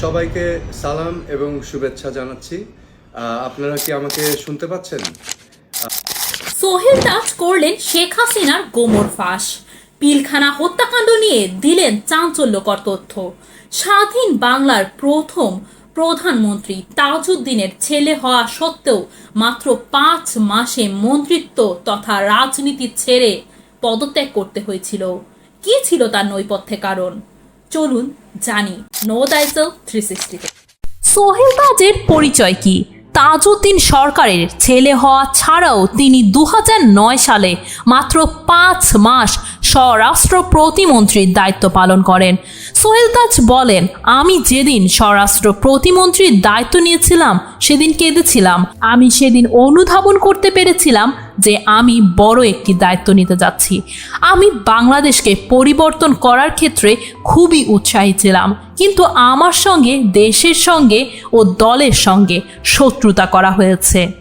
সবাইকে সালাম এবং শুভেচ্ছা জানাচ্ছি। আপনারা কি আমাকে শুনতে পাচ্ছেন? সোহেল তাজ করলেন শেখ হাসিনার গোমর ফাঁস। পিলখানা হত্যাকাণ্ড নিয়ে দিলেন চাঞ্চল্যকর তথ্য। স্বাধীন বাংলার প্রথম প্রধানমন্ত্রী তাজউদ্দিনের ছেলে হওয়া সত্ত্বেও মাত্র পাঁচ মাসে মন্ত্রিত্ব তথা রাজনীতি ছেড়ে পদত্যাগ করতে হয়েছিল। কি ছিল তার নৈপথ্যে কারণ? চলুন জানি নো দাইসেল থ্রি সিক্সটিতে সোহেল তাজের পরিচয় কি? তাজউদ্দিন সরকারের ছেলে হওয়া ছাড়াও তিনি দুহাজার নয় সালে মাত্র পাঁচ মাস স্বরাষ্ট্র প্রতিমন্ত্রীর দায়িত্ব পালন করেন। সোহেল তাজ বলেন, আমি যেদিন স্বরাষ্ট্র প্রতিমন্ত্রীর দায়িত্ব নিয়েছিলাম, সেদিন কেঁদেছিলাম। আমি সেদিন অনুধাবন করতে পেরেছিলাম যে আমি বড় একটি দায়িত্ব নিতে যাচ্ছি। আমি বাংলাদেশকে পরিবর্তন করার ক্ষেত্রে খুবই উৎসাহী ছিলাম। কিন্তু আমার সঙ্গে, দেশের সঙ্গে ও দলের সঙ্গে শত্রুতা করা হয়েছে।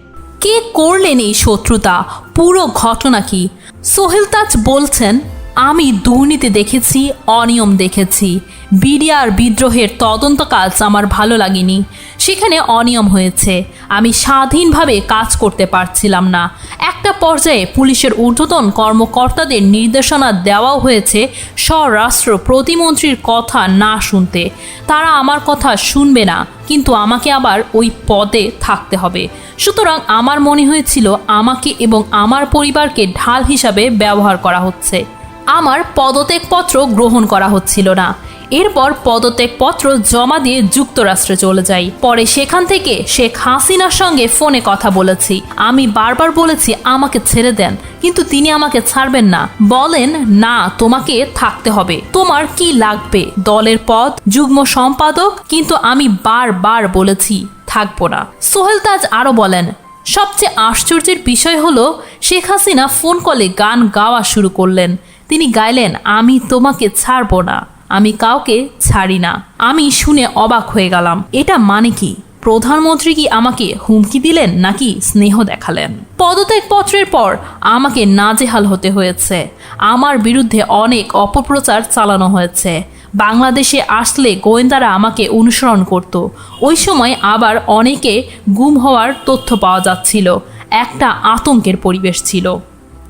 কে করলেন এই শত্রুতা? পুরো ঘটনা কি? সোহেল তাজ বলছেন আমি দুর্নীতি দেখেছি, অনিয়ম দেখেছি। বিডিআর বিদ্রোহের তদন্ত কাজ আমার ভালো লাগেনি। সেখানে অনিয়ম হয়েছে। আমি স্বাধীনভাবে কাজ করতে পারছিলাম না। একটা পর্যায়ে পুলিশের ঊর্ধ্বতন কর্মকর্তাদের নির্দেশনা দেওয়াও হয়েছে স্বরাষ্ট্র প্রতিমন্ত্রীর কথা না শুনতে। তারা আমার কথা শুনবে না, কিন্তু আমাকে আবার ওই পদে থাকতে হবে। সুতরাং আমার মনে হয়েছিল আমাকে এবং আমার পরিবারকে ঢাল হিসাবে ব্যবহার করা হচ্ছে। আমার পদত্যাগপত্র গ্রহণ করা হচ্ছিল না। এরপর পদত্যাগপত্র জমা দিয়ে যুক্তরাষ্ট্রে চলে যাই। পরে সেখান থেকে শেখ হাসিনার সঙ্গে ফোনে কথা বলেছি। আমি বারবার বলেছি, আমাকে ছেড়ে দেন। কিন্তু তিনি আমাকে ছাড়বেন না। বলেন, না, তোমাকে থাকতে হবে। তোমার কি লাগবে? দলের পদ, যুগ্ম সম্পাদক? কিন্তু আমি বারবার বলেছি, থাকব না। সোহেল তাজ আরও বলেন, সবচেয়ে আশ্চর্যের বিষয় হলো, শেখ হাসিনা ফোন কলে গান গাওয়া শুরু করলেন। তিনি গাইলেন, আমি তোমাকে ছাড়বো না, আমি কাউকে ছাড়ি না। আমি শুনে অবাক হয়ে গেলাম। এটা মানে কি? প্রধানমন্ত্রী কি আমাকে হুমকি দিলেন নাকি স্নেহ দেখালেন? পদত্যাগপত্রের পর আমাকে নাজেহাল হতে হয়েছে। আমার বিরুদ্ধে অনেক অপপ্রচার চালানো হয়েছে। বাংলাদেশে আসলে গোয়েন্দারা আমাকে অনুসরণ করত। ওই সময় আবার অনেকে গুম হওয়ার তথ্য পাওয়া যাচ্ছিল। একটা আতঙ্কের পরিবেশ ছিল।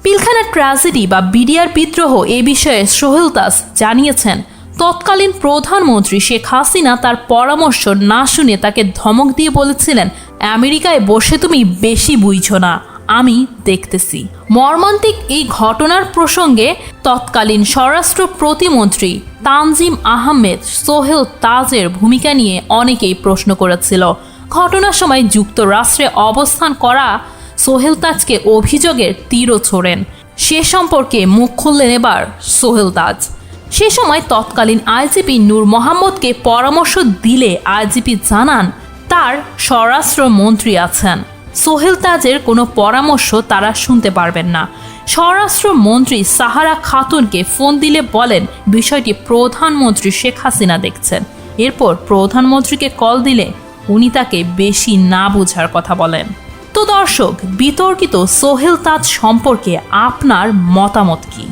পিলখানা ট্র্যাজেডি বা বিডিআর বিদ্রোহ এ বিষয়ে সোহেল দাস জানিয়েছেন, তৎকালীন প্রধানমন্ত্রী শেখ হাসিনা তার পরামর্শ না শুনে তাকে ধমক দিয়ে বলেছিলেন, আমেরিকায় বসে তুমি বেশি বুঝছ না, আমি দেখতেছি। মর্মান্তিক এই ঘটনার প্রসঙ্গে তৎকালীন স্বরাষ্ট্র প্রতিমন্ত্রী তানজিম আহমেদ সোহেল তাজের ভূমিকা নিয়ে অনেকেই প্রশ্ন করেছিল। ঘটনার সময় যুক্তরাষ্ট্রে অবস্থান করা সোহেল তাজকে অভিযোগের তীরও ছোড়েন। সে সম্পর্কে মুখ খুললেন এবার সোহেল তাজ। সে সময় তৎকালীন আইজিপি নূর মোহাম্মদকে পরামর্শ দিলে আইজিপি জানান, তার স্বরাষ্ট্র মন্ত্রী আছেন। সোহেল তাজের কোনো পরামর্শ তারা শুনতে পারবেন না। স্বরাষ্ট্র মন্ত্রী সাহারা খাতুনকে ফোন দিলে বলেন, বিষয়টি প্রধানমন্ত্রী শেখ হাসিনা দেখছেন। এরপর প্রধানমন্ত্রীকে কল দিলে উনি তাকে বেশি না বোঝার কথা বলেন। তো দর্শক বিতর্কিত সোহেল তাজ সম্পর্কে আপনার মতামত কী?